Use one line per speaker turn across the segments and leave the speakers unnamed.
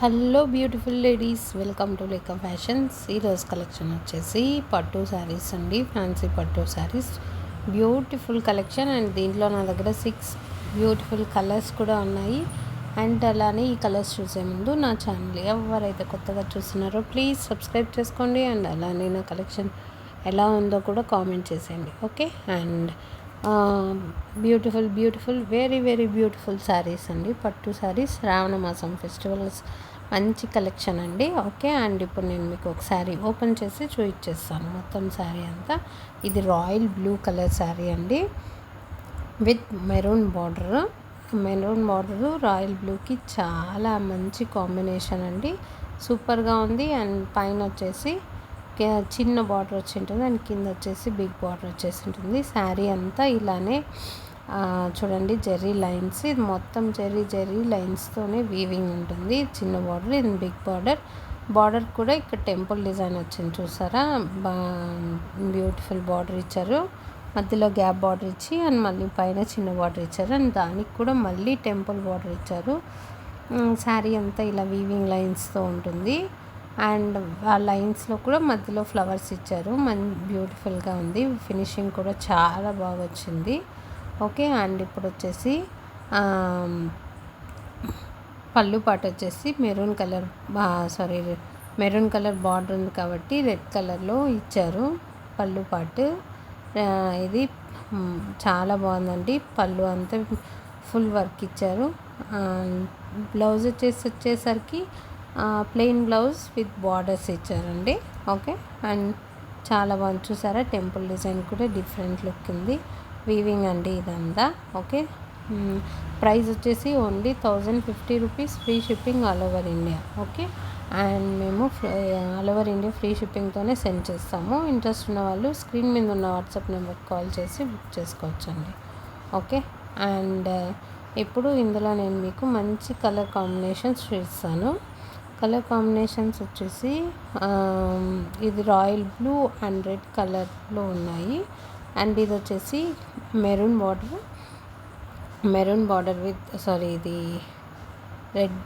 Hello beautiful ladies welcome to Lekha fashions ఈరోజు collection వచ్చేసి పట్టు శారీస్ అండి. ఫ్యాన్సీ పట్టు శారీస్ బ్యూటిఫుల్ కలెక్షన్ అండ్ దీంట్లో నా దగ్గర సిక్స్ బ్యూటిఫుల్ కలర్స్ కూడా ఉన్నాయి. అండ్ అలానే ఈ కలర్స్ చూసే ముందు నా ఛానల్ ఎవరైతే కొత్తగా చూస్తున్నారో ప్లీజ్ సబ్స్క్రైబ్ చేసుకోండి. అండ్ అలానే నా కలెక్షన్ ఎలా ఉందో కూడా కామెంట్ చేసేయండి. Okay and beautiful beautiful very very beautiful saris అండి. పట్టు శారీస్ శ్రావణ మాసం ఫెస్టివల్స్ మంచి కలెక్షన్ అండి. ఓకే అండ్ ఇప్పుడు నేను మీకు ఒక శారీ ఓపెన్ చేసి చూపించేస్తాను మొత్తం శారీ అంతా. ఇది రాయల్ బ్లూ కలర్ శారీ అండి. With maroon border maroon border royal బ్లూకి చాలా మంచి కాంబినేషన్ అండి. సూపర్గా ఉంది. అండ్ పైన వచ్చేసి చిన్న బార్డర్ వచ్చి ఉంటుంది అండ్ కింద వచ్చేసి బిగ్ బార్డర్ వచ్చేసి ఉంటుంది శారీ అంతా ఇలానే చూడండి జెర్రీ లైన్స్. ఇది మొత్తం జెర్రీ జెర్రీ లైన్స్తోనే వీవింగ్ ఉంటుంది. చిన్న బార్డర్ ఇది బిగ్ బార్డర్. బార్డర్ కూడా ఇక్కడ టెంపుల్ డిజైన్ వచ్చింది చూసారా? బా బ్యూటిఫుల్ బార్డర్ ఇచ్చారు. మధ్యలో గ్యాప్ బార్డర్ ఇచ్చి అండ్ మళ్ళీ పైన చిన్న బార్డర్ ఇచ్చారు. అండ్ దానికి కూడా మళ్ళీ టెంపుల్ బార్డర్ ఇచ్చారు. శారీ అంతా ఇలా వీవింగ్ లైన్స్తో ఉంటుంది. అండ్ ఆ లైన్స్లో కూడా మధ్యలో ఫ్లవర్స్ ఇచ్చారు. మన్ బ్యూటిఫుల్గా ఉంది. ఫినిషింగ్ కూడా చాలా బాగా వచ్చింది. ఓకే అండ్ ఇప్పుడు వచ్చేసి పళ్ళు పాట వచ్చేసి maroon colour sari maroon colour border ఉంది కాబట్టి రెడ్ కలర్లో ఇచ్చారు పళ్ళు పాటు. ఇది చాలా బాగుందండి. పళ్ళు అంతా ఫుల్ వర్క్ ఇచ్చారు. బ్లౌజ్ వచ్చేసి వచ్చేసరికి ప్లెయిన్ బ్లౌజ్ విత్ బార్డర్స్ ఇచ్చారండి. ఓకే అండ్ చాలా బాగుంది. చూసారా? టెంపుల్ డిజైన్ కూడా డిఫరెంట్ లుక్ ఉంది. వీవింగ్ అండి ఇదంతా. Okay price hmm. వచ్చేసి only thousand fifty rupees free shipping all over India okay and మేము ఆల్ ఓవర్ ఇండియా ఫ్రీ షిప్పింగ్తోనే సెండ్ చేస్తాము. ఇంట్రెస్ట్ ఉన్న వాళ్ళు స్క్రీన్ మీద ఉన్న వాట్సాప్ నెంబర్కి కాల్ చేసి బుక్ చేసుకోవచ్చండి. ఓకే అండ్ ఇప్పుడు ఇందులో నేను మీకు మంచి కలర్ కాంబినేషన్స్ చూస్తాను కలర్ కాంబినేషన్స్ వచ్చేసి ఇది రాయల్ బ్లూ అండ్ రెడ్ కలర్లో ఉన్నాయి. అండ్ ఇది వచ్చేసి maroon border. Maroon border with sari ఇది రెడ్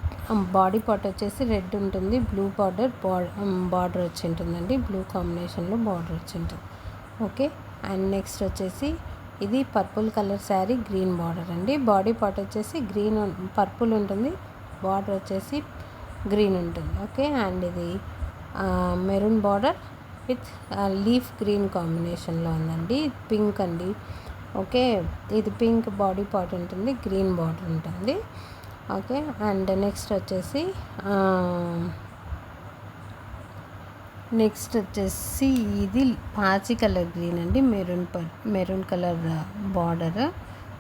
బాడీ పార్ట్ వచ్చేసి రెడ్ ఉంటుంది. బ్లూ బార్డర్ బార్డర్ వచ్చి ఉంటుందండి. బ్లూ కాంబినేషన్లో బార్డర్ వచ్చి ఉంటుంది. ఓకే? అండ్ నెక్స్ట్ వచ్చేసి ఇది purple colour sari green border అండి. బాడీ పార్ట్ వచ్చేసి గ్రీన్ పర్పుల్ ఉంటుంది. బార్డర్ వచ్చేసి గ్రీన్ ఉంటుంది. ఓకే? అండ్ ఇది maroon border with leaf green కాంబినేషన్లో ఉందండి. పింక్ అండి. ఓకే? ఇది పింక్ బాడీ పార్ట్ ఉంటుంది గ్రీన్ బార్డర్ ఉంటుంది. ఓకే? అండ్ నెక్స్ట్ వచ్చేసి నెక్స్ట్ వచ్చేసి ఇది పాచి కలర్ గ్రీన్ అండి. Maroon maroon colour border.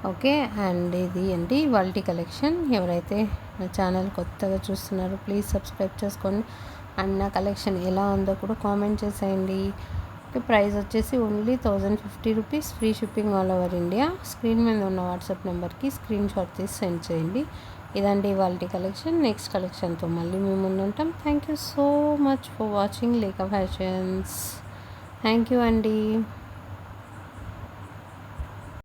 Okay? And ఇది అండి వాళ్ళ కలెక్షన్. ఎవరైతే నా ఛానల్ కొత్తగా చూస్తున్నారు ప్లీజ్ సబ్స్క్రైబ్ చేసుకోండి అండ్ నా కలెక్షన్ ఎలా ఉందో కూడా కామెంట్ చేసేయండి. ప్రైస్ వచ్చేసి only thousand fifty rupees free shipping all over India. Screen మీద ఉన్న వాట్సాప్ నెంబర్కి స్క్రీన్ షాట్ తీసి సెండ్ చేయండి. ఇదండి ఇవాళ కలెక్షన్ నెక్స్ట్ కలెక్షన్తో మళ్ళీ మేము ఉంటాం. Thank you so much for watching Lekha fashions. Thank you అండి.